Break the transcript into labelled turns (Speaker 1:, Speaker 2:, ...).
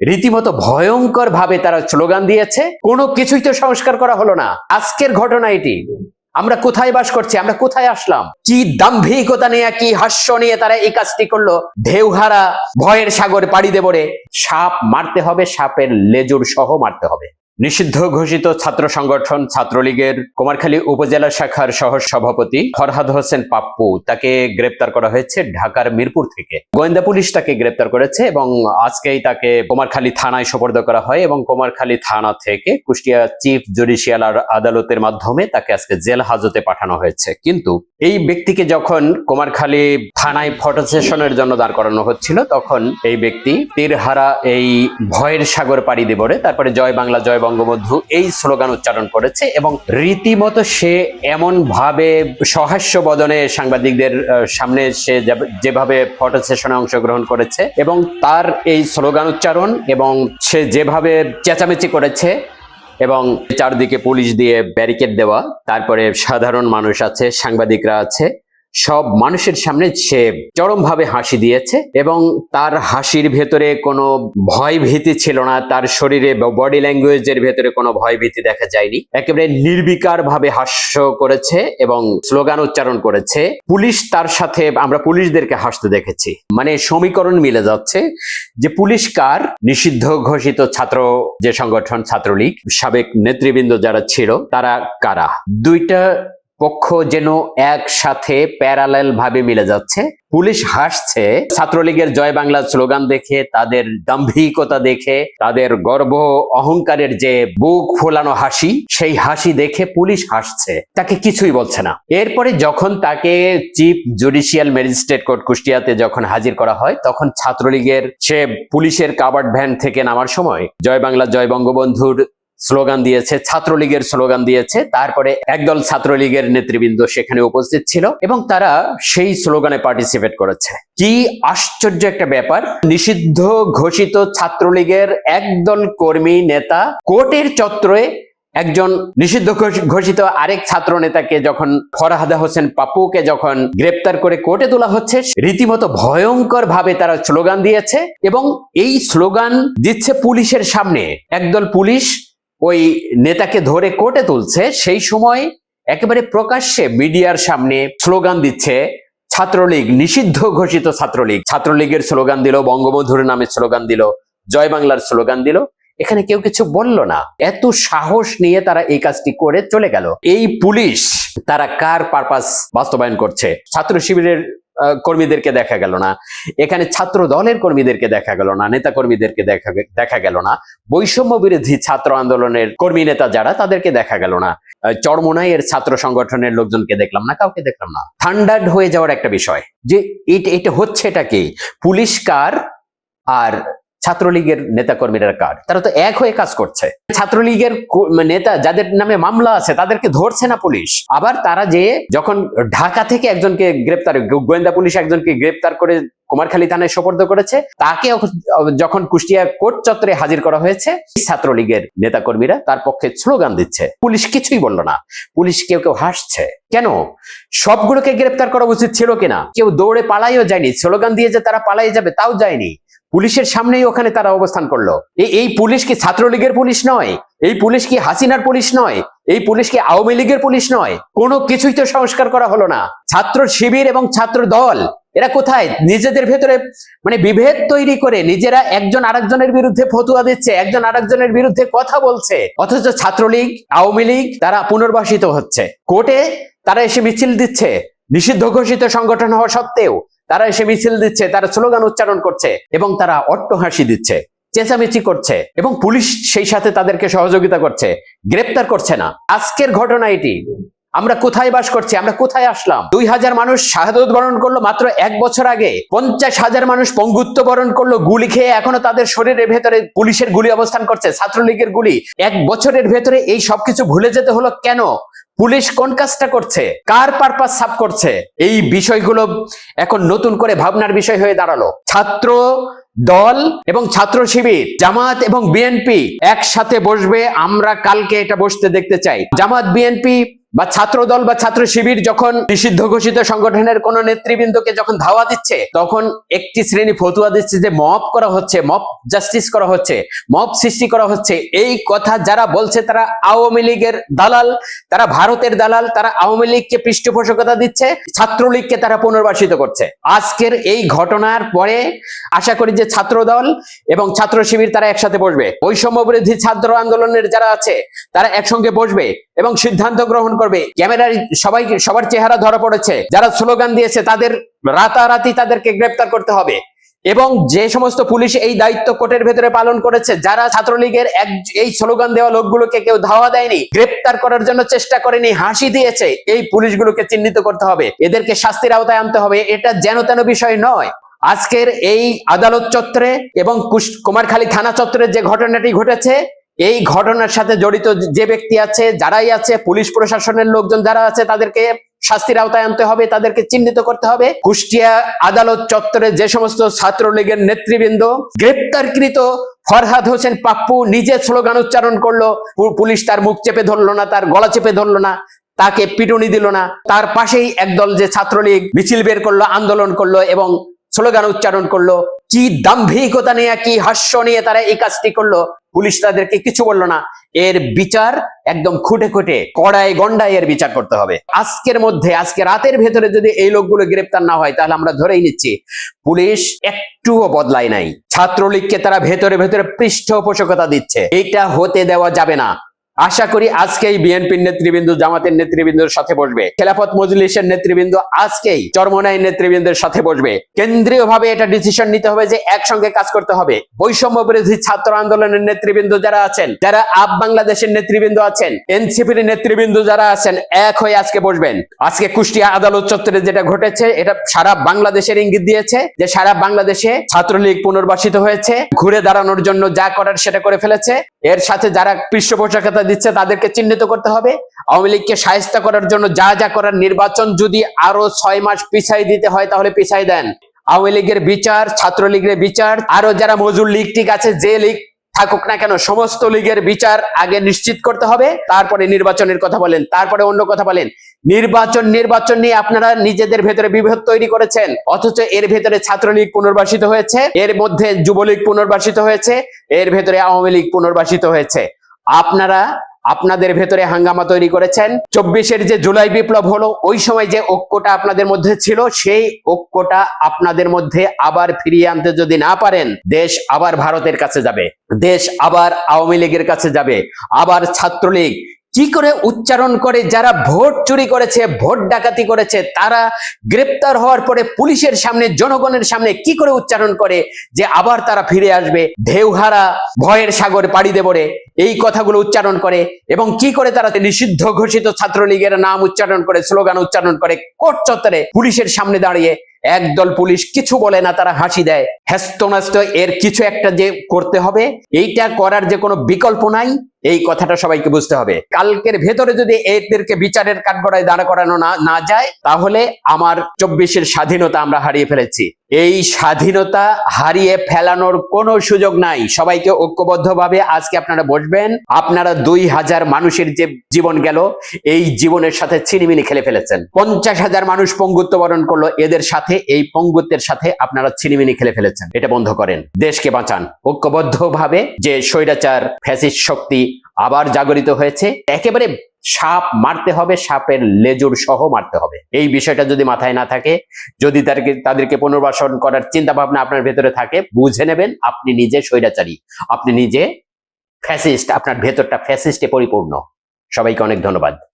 Speaker 1: রীতিমতো ভয়ঙ্কর ভাবে তারা স্লোগান দিয়েছে। কোনো কিছুই তো সংস্কার করা হলো না। আজকের ঘটনা এটি। আমরা কোথায় বাস করছি? আমরা কোথায় আসলাম? কি দাম্ভিকতা নিয়ে, কি হাস্য নিয়ে তারা এই কাজটি করল? ঢেউহারা, ভয়ের সাগর পাড়ি দেবরে সাপ মারতে হবে, সাপের লেজুর সহ মারতে হবে। নিষিদ্ধ ঘোষিত ছাত্র সংগঠন ছাত্রলীগের কুমারখালী উপজেলা শাখার সহ সভাপতি ফরহাদ হোসেন পাপ্পু তাকে গ্রেপ্তার করা হয়েছে ঢাকার মিরপুর থেকে। গোয়েন্দা পুলিশ তাকে গ্রেপ্তার করেছে এবং আজকেই তাকে কুমারখালী থানায় সোপর্দ করা হয় এবং কুমারখালী থানা থেকে কুষ্টিয়া চিফ জুডিশিয়াল আদালতের মাধ্যমে তাকে আজকে জেল হাজতে পাঠানো হয়েছে। কিন্তু এই ব্যক্তিকে যখন কুমারখালী থানায় ফটো সেশনের জন্য দাঁড় করানো হচ্ছিল, তখন এই ব্যক্তি তীরহারা এই ভয়ের সাগর পাড়ি দেবরে তারপরে জয় বাংলা, জয় বঙ্গবন্ধু এই স্লোগান উচ্চারণ করেছে এবং রীতিমতো সে এমন ভাবে সহাস্য বদনে সাংবাদিকদের সামনে সে যেভাবে ফটো সেশনে অংশগ্রহণ করেছে এবং তার এই স্লোগান উচ্চারণ এবং সে যেভাবে চেঁচামেচি করেছে এবং চারদিকে পুলিশ দিয়ে ব্যারিকেড দেওয়া, তারপরে সাধারণ মানুষ আছে, সাংবাদিকরা আছে সব মানুষের সামনে সে চরমভাবে হাসি দিয়েছে এবং তার হাসির ভেতরে কোনো ভয় ভীতি ছিল না, তার শরীরে বডি ল্যাঙ্গুয়েজের ভেতরে কোনো ভয় ভীতি দেখা যায়নি। একেবারে নির্বিকার ভাবে হাস্য করেছে এবং স্লোগান উচ্চারণ করেছে, পুলিশ তার সাথে, আমরা পুলিশদেরকে হাসতে দেখেছি। মানে সমীকরণ মিলে যাচ্ছে যে পুলিশ কার? নিষিদ্ধ ঘোষিত ছাত্র, যে সংগঠন ছাত্রলীগ, সাবেক নেতৃবৃন্দ যারা ছিল, তারা কারা? দুইটা পক্ষ যেন একসাথে প্যারালেল ভাবে মিলে যাচ্ছে। পুলিশ হাসছে, ছাত্রলীগের জয় বাংলা স্লোগান দেখে, তাদের দাম্ভিকতা দেখে, তাদের গর্ব অহংকারের যে বুক ফোলানো হাসি, সেই হাসি দেখে পুলিশ হাসছে। তাকে কিছুই বলছে না। এরপরে যখন তাকে চিফ জুডিশিয়াল ম্যাজিস্ট্রেট কোর্ট কুষ্টিয়াতে যখন হাজির করা হয়, তখন ছাত্রলীগের সে পুলিশের কাবার্ড ভ্যান থেকে নামার সময়, জয় বাংলা জয় বঙ্গবন্ধুর স্লোগান দিয়েছে, ছাত্রলীগের স্লোগান দিয়েছে। তারপরে একদল ছাত্রলীগের নেতৃবৃন্দ সেখানে উপস্থিত ছিল এবং তারা সেই স্লোগানে পার্টিসিপেট করেছে। কি আশ্চর্য একটা ব্যাপার, নিষিদ্ধ ঘোষিত ছাত্রলীগের একদল কর্মী নেতা কোর্টের চত্বরে একজন নিষিদ্ধ ঘোষিত আরেক ছাত্র নেতাকে যখন ফরহাদা হোসেন পাপ্পুকে যখন গ্রেপ্তার করে কোর্টে তোলা হচ্ছে, রীতিমতো ভয়ঙ্কর ভাবে তারা স্লোগান দিয়েছে এবং এই স্লোগান দিচ্ছে পুলিশের সামনে। একদল পুলিশ ওই নেতাকে ধরে কোর্টে তুলছে, সেই সময় একেবারে প্রকাশ্যে মিডিয়ার সামনে স্লোগান দিচ্ছে, ছাত্রলীগ, নিষিদ্ধ ঘোষিত ছাত্রলীগ। ছাত্রলীগের স্লোগান দিল, বঙ্গবন্ধুর নামে স্লোগান দিল, জয় বাংলার স্লোগান দিল। এখানে কেউ কিছু বলল না। এত সাহস নিয়ে তারা এই কাজটি করে চলে গেল। এই পুলিশ তারা কার পারপাস বাস্তবায়ন করছে? ছাত্র শিবিরের কর্মীদেরকে দেখা গেল না। এখানে ছাত্র দলের কর্মীদেরকে দেখা গেল না নেতা কর্মীদেরকে দেখা দেখা গেল না। বৈষম্য বিরোধী ছাত্র আন্দোলনের কর্মী নেতা যারা তাদেরকে দেখা গেল না। আহ, এর ছাত্র সংগঠনের লোকজনকে দেখলাম না কাউকে দেখলাম না। থান্ডার্ড হয়ে যাওয়ার একটা বিষয় যে এটা এটা হচ্ছে এটা কি? পুলিশ কার আর ছাত্রলীগের নেতা কর্মীরা কার? তারা তো এক হয়ে কাজ করছে। ছাত্রলীগের নেতা যাদের নামে মামলা আছে, তাদেরকে ধরছে না পুলিশ। আবার তারা যে যখন ঢাকা থেকে একজনকে গ্রেপ্তার গোয়েন্দা পুলিশ একজনকে গ্রেপ্তার করে কুমারখালী থানায় সোপর্দ করেছে, তাকে যখন কুষ্টিয়া কোর্ট চত্বরে হাজির করা হয়েছে ছাত্রলীগের নেতা কর্মীরা তার পক্ষে স্লোগান দিচ্ছে। পুলিশ কিছুই বলল না। পুলিশ কেউ কেউ হাসছে। কেন? সবগুলোকে গ্রেপ্তার করা উচিত ছিল কিনা? কেউ দৌড়ে পালাইও যায়নি। স্লোগান দিয়ে যে তারা পালাই যাবে, তাও যায়নি। পুলিশের সামনেই ওখানে তারা অবস্থান করল। এই পুলিশ কি ছাত্রলীগের পুলিশ নয়? এই পুলিশ কি হাসিনার পুলিশ নয়? এই পুলিশ কি আওয়ামী লীগের পুলিশ নয়? কোনো কিছুই তো সংস্কার করা হলো না। ছাত্র শিবির এবং ছাত্র দল, এরা কোথায়? নিজেদের ভেতরে মানে বিভেদ তৈরি করে নিজেরা একজন আরেকজনের বিরুদ্ধে ফতুয়া দিচ্ছে, একজন আরেকজনের বিরুদ্ধে কথা বলছে। অথচ ছাত্রলীগ, আওয়ামী লীগ, তারা পুনর্বাসিত হচ্ছে। কোর্টে তারা এসে মিছিল দিচ্ছে। নিষিদ্ধ ঘোষিত সংগঠন হওয়া সত্ত্বেও তারা এসে মিছিল দিচ্ছে, তারা স্লোগান উচ্চারণ করছে এবং তারা অট্টহাসি দিচ্ছে, চেঁচামেচি করছে এবং পুলিশ সেই সাথে তাদেরকে সহযোগিতা করছে, গ্রেপ্তার করছে না। আজকের ঘটনা এটি। আমরা কোথায় বাস করছি? আমরা কোথায় আসলাম? দুই হাজার মানুষ শাহাদত বরণ করল মাত্র এক বছর আগে। পঞ্চাশ হাজার মানুষ পঙ্গুত্ব বরণ করল গুলি খেয়ে এখনও তাদের শরীরের ভেতরে পুলিশের গুলি অবস্থান করছে, ছাত্রলীগের গুলি। এক বছরের ভেতরে এই সবকিছু ভুলে যেতে হলো কেন? পুলিশ কোন কাজটা করছে? কার পারপাস সাফ করছে? এই বিষয়গুলো এখন নতুন করে ভাবনার বিষয় হয়ে দাঁড়াল। ছাত্র দল এবং ছাত্র শিবির জামাত এবং বিএনপি একসাথে বসবে। আমরা কালকে এটা বসতে দেখতে চাই। জামাত বিএনপি বা ছাত্র দল বা ছাত্র শিবির যখন নিষিদ্ধ ঘোষিত সংগঠনের কোন নেতৃবৃন্দকে যখন ধাওয়া দিচ্ছে, তখন একটি শ্রেণি ফতুয়া দিচ্ছে যে মব করা হচ্ছে, মব জাস্টিস করা হচ্ছে, মব সৃষ্টি করা হচ্ছে। এই কথা যারা বলছে তারা আওয়ামী লীগের দালাল, তারা ভারতের দালাল, তারা আওয়ামী লীগকে পৃষ্ঠপোষকতা দিচ্ছে, ছাত্রলীগকে তারা পুনর্বাসিত করছে। আজকের এই ঘটনার পরে আশা করি যে ছাত্র দল এবং ছাত্র শিবির তারা একসাথে বসবে। বৈষম্য বিরোধী ছাত্র আন্দোলনের যারা আছে, তারা একসঙ্গে বসবে এবং সিদ্ধান্ত গ্রহণ করবে। ক্যামেরার সবাই সবার চেহারা ধরা পড়েছে। যারা স্লোগান দিয়েছে, তাদের রাতারাতি তাদেরকে গ্রেপ্তার করতে হবে। এবং যে সমস্ত পুলিশ এই দায়িত্ব কোর্টের ভেতরে পালন করেছে, যারা ছাত্রলীগের এক এই স্লোগান দেওয়া লোকগুলোকে কেউ ধাওয়া দেয়নি, গ্রেপ্তার করার জন্য চেষ্টা করেনি, হাসি দিয়েছে, এই পুলিশগুলোকে চিহ্নিত করতে হবে। এদেরকে শাস্তির আওতায় আনতে হবে, এটা যেন তেন বিষয় নয়। আজকের এই আদালত চত্বরে এবং কুমারখালী থানা চত্বরে যে ঘটনাটি ঘটেছে এই ঘটনার সাথে জড়িত যে ব্যক্তি আছে, যারাই আছে, পুলিশ প্রশাসনের লোকজন যারা আছে, তাদেরকে শাস্তির আওতায় আনতে হবে, তাদেরকে চিহ্নিত করতে হবে। কুষ্টিয়া আদালত চত্বরে যে সমস্ত ছাত্রলীগের নেতৃবৃন্দ গ্রেপ্তারকৃত ফরহাদ হোসেন পাপ্পু নিজে স্লোগান উচ্চারণ করল পুলিশ তার মুখ চেপে ধরলো না, তার গলা চেপে ধরলো না, তাকে পিটুনি দিল না। তার পাশেই একদল যে ছাত্রলীগ মিছিল বের করল, আন্দোলন করল এবং স্লোগান উচ্চারণ করল, কি দাম্ভিকতা নিয়ে, কি হাস্য নিয়ে তারা এই কাজটি করল। পুলিশ তাদেরকে কিছু বলল না। এর বিচার একদম খুঁটে খুঁটে কড়াই গন্ডায় এর বিচার করতে হবে। আজকের মধ্যে, আজকে রাতের ভেতরে যদি এই লোকগুলো গ্রেপ্তার না হয়, তাহলে আমরা ধরেই নিচ্ছি, পুলিশ একটুও বদলায় নাই। ছাত্রলীগকে তারা ভেতরে ভেতরে পৃষ্ঠপোষকতা দিচ্ছে। এটা হতে দেওয়া যাবে না। আশা করি আজকেই বিএনপির নেতৃবৃন্দ, জামাতের নেতৃবৃন্দের সাথে বসবে। খেলাফত মজলিসের নেতৃবৃন্দ আজকেই চরমনাই নেতৃবৃন্দের সাথে বসবে। কেন্দ্রীয় ভাবে এটা ডিসিশন নিতে হবে যে একসঙ্গে কাজ করতে হবে। বৈষম্য বিরোধী ছাত্র আন্দোলনের নেতৃবৃন্দ যারা আছেন, যারা আপ বাংলাদেশের নেতৃবৃন্দ আছেন, এনসিপির নেতৃবৃন্দ যারা আছেন, এক হয়ে আজকে বসবেন। আজকে কুষ্টিয়া আদালত চত্বরে যেটা ঘটেছে, এটা সারা বাংলাদেশের ইঙ্গিত দিয়েছে যে সারা বাংলাদেশে ছাত্রলীগ পুনর্বাসিত হয়েছে, ঘুরে দাঁড়ানোর জন্য যা করার সেটা করে ফেলেছে। এর সাথে যারা পৃষ্ঠপোষকতা দিচ্ছে তাদেরকে চিহ্নিত করতে হবে। আওয়ামী লীগকে সাহিস্তা করার জন্য যা যা করার নির্বাচন যদি আরও ছয় মাস পিছাই দিতে হয় তাহলে পিছাই দেন। আওয়ামী লীগের বিচার, ছাত্রলীগের বিচার, আরও যারা মজুর লীগ ঠিক আছে, যে লীগ থাকুক না কেন, সমস্ত লীগের বিচার আগে নিশ্চিত করতে হবে, তারপরে নির্বাচনের কথা বলেন, তারপরে অন্য কথা বলেন। নির্বাচন নির্বাচন নিয়ে আপনারা নিজেদের ভেতরে বিভেদ তৈরি করেছেন, অথচ এর ভেতরে ছাত্রলীগ পুনর্বাসিত হয়েছে, এর মধ্যে যুবলীগ পুনর্বাসিত হয়েছে, এর ভেতরে আওয়ামী লীগ পুনর্বাসিত হয়েছে। আপনারা আপনাদের ভেতরে হাঙ্গামা তৈরি করেছেন। চব্বিশের যে জুলাই বিপ্লব হলো, ওই সময় যে ঐক্যটা আপনাদের মধ্যে ছিল, সেই ঐক্যটা আপনাদের মধ্যে আবার ফিরিয়ে আনতে যদি না পারেন, দেশ আবার ভারতের কাছে যাবে। দেশ আবার আওয়ামী লীগের কাছে যাবে। আবার ছাত্রলীগ কি করে উচ্চারণ করে, যারা ভোট চুরি করেছে, ভোট ডাকাতি করেছে, তারা গ্রেপ্তার হওয়ার পরে পুলিশের সামনে, জনগণের সামনে কি করে উচ্চারণ করে যে আবার তারা ফিরে আসবে? ঢেউহারা, ভয়ের সাগর পাড়ি দেবরে এই কথাগুলো উচ্চারণ করে এবং কি করে তারা নিষিদ্ধ ঘোষিত ছাত্রলীগের নাম উচ্চারণ করে, স্লোগান উচ্চারণ করে কোর্ট চত্বরে পুলিশের সামনে দাঁড়িয়ে একদল পুলিশ কিছু বলে না, তারা হাসি দেয়। হ্যাস্ত এর কিছু একটা যে করতে হবে, এইটা করার যে কোনো বিকল্প নাই। এই কথাটা সবাইকে বুঝতে হবে। কালকের ভেতরে যদি এদেরকে বিচারের কাঠগড়ায় দাঁড়া করানো না যায়, তাহলে আমার চব্বিশের স্বাধীনতা আমরা হারিয়ে ফেলেছি। এই স্বাধীনতা হারিয়ে ফেলানোর কোনো সুযোগ নাই। সবাইকে ঐক্যবদ্ধভাবে আজকে আপনারা বসবেন। আপনারা দুই হাজার মানুষের যে জীবন গেল, এই জীবনের সাথে ছিনিমিনি খেলে ফেলেছেন। পঞ্চাশ হাজার মানুষ পঙ্গুত্ব বরণ করল, এদের সাথে, এই পঙ্গুত্বের সাথে আপনারা ছিনিমিনি খেলে ফেলেছেন। এটা বন্ধ করেন। দেশকে বাঁচান। ঐক্যবদ্ধভাবে যে স্বৈরাচার, ফ্যাসিস্ট শক্তি আবার জাগরিত হয়েছে। একেবারে সাপ মারতে হবে, সাপের লেজুর সহ মারতে হবে। এই বিষয়টা যদি মাথায় না থাকে, যদি তাদেরকে তাদেরকে পুনর্বাসন করার চিন্তা ভাবনা আপনার ভেতরে থাকে, বুঝে নেবেন আপনি নিজে স্বৈরাচারী। আপনি নিজে ফ্যাসিস্ট আপনার ভেতরটা ফ্যাসিস্টে পরিপূর্ণ। সবাইকে অনেক ধন্যবাদ।